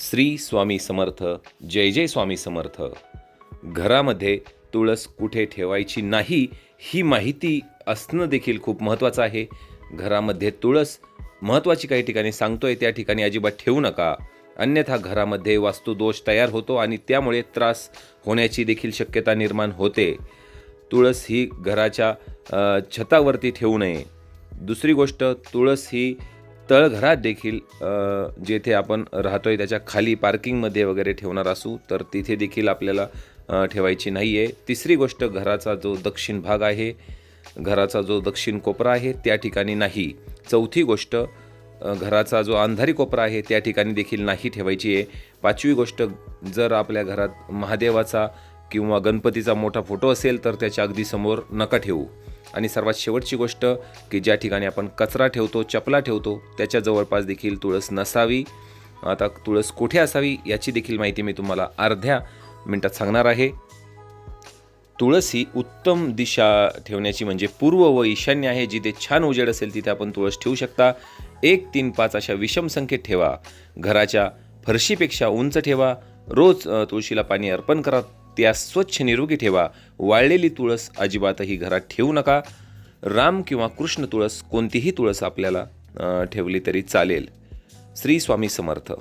श्री स्वामी समर्थ जय जय स्वामी समर्थ. घरामध्ये तुळस कुठे ठेवायची नाही ही माहिती असणं देखील खूप महत्त्वाचं आहे. घरामध्ये तुळस महत्त्वाची काही ठिकाणी सांगतोय त्या ठिकाणी अजिबात ठेवू नका. अन्यथा घरामध्ये वास्तुदोष तयार होतो आणि त्यामुळे त्रास होण्याची देखील शक्यता निर्माण होते. तुळस ही घराच्या छतावरती ठेवू नये. दुसरी गोष्ट तुळस ही तळघरात देखील जेथे आपण राहतो आहे त्याच्याखाली पार्किंगमध्ये वगैरे ठेवणार असू तर तिथे देखील आपल्याला ठेवायची नाही आहे तिसरी गोष्ट घराचा जो दक्षिण भाग आहे घराचा जो दक्षिण कोपरा आहे त्या ठिकाणी नाही. चौथी गोष्ट घराचा जो अंधारी कोपरा आहे त्या ठिकाणी देखील नाही ठेवायची आहे. पाचवी गोष्ट जर आपल्या घरात महादेवाचा किंवा गणपतीचा मोठा फोटो असेल तर त्याच्या अगदी समोर नका ठेवू. आणि सर्वात शेवटची गोष्ट की ज्या ठिकाणी आपण कचरा ठेवतो चपला ठेवतो त्याच्या जवळपास देखील तुळस नसावी. आता तुळस कुठे असावी याची देखील माहिती मी तुम्हाला अर्ध्या मिनटात सांगणार आहे. तुळस ही उत्तम दिशा ठेवण्याची म्हणजे पूर्व व ईशान्य आहे. जिथे छान उजेड असेल तिथे आपण तुळस ठेवू शकता. एक तीन पाच अशा विषम संख्येत ठेवा. घराच्या फरशीपेक्षा उंच ठेवा. रोज तुळशीला पाणी अर्पण करा. त्यास स्वच्छ निरोगी ठेवा. वाळलेली तुळस अजिबातही घरात ठेवू नका. राम किंवा कृष्ण तुळस कोणतीही तुळस आपल्याला ठेवली तरी चालेल. श्री स्वामी समर्थ.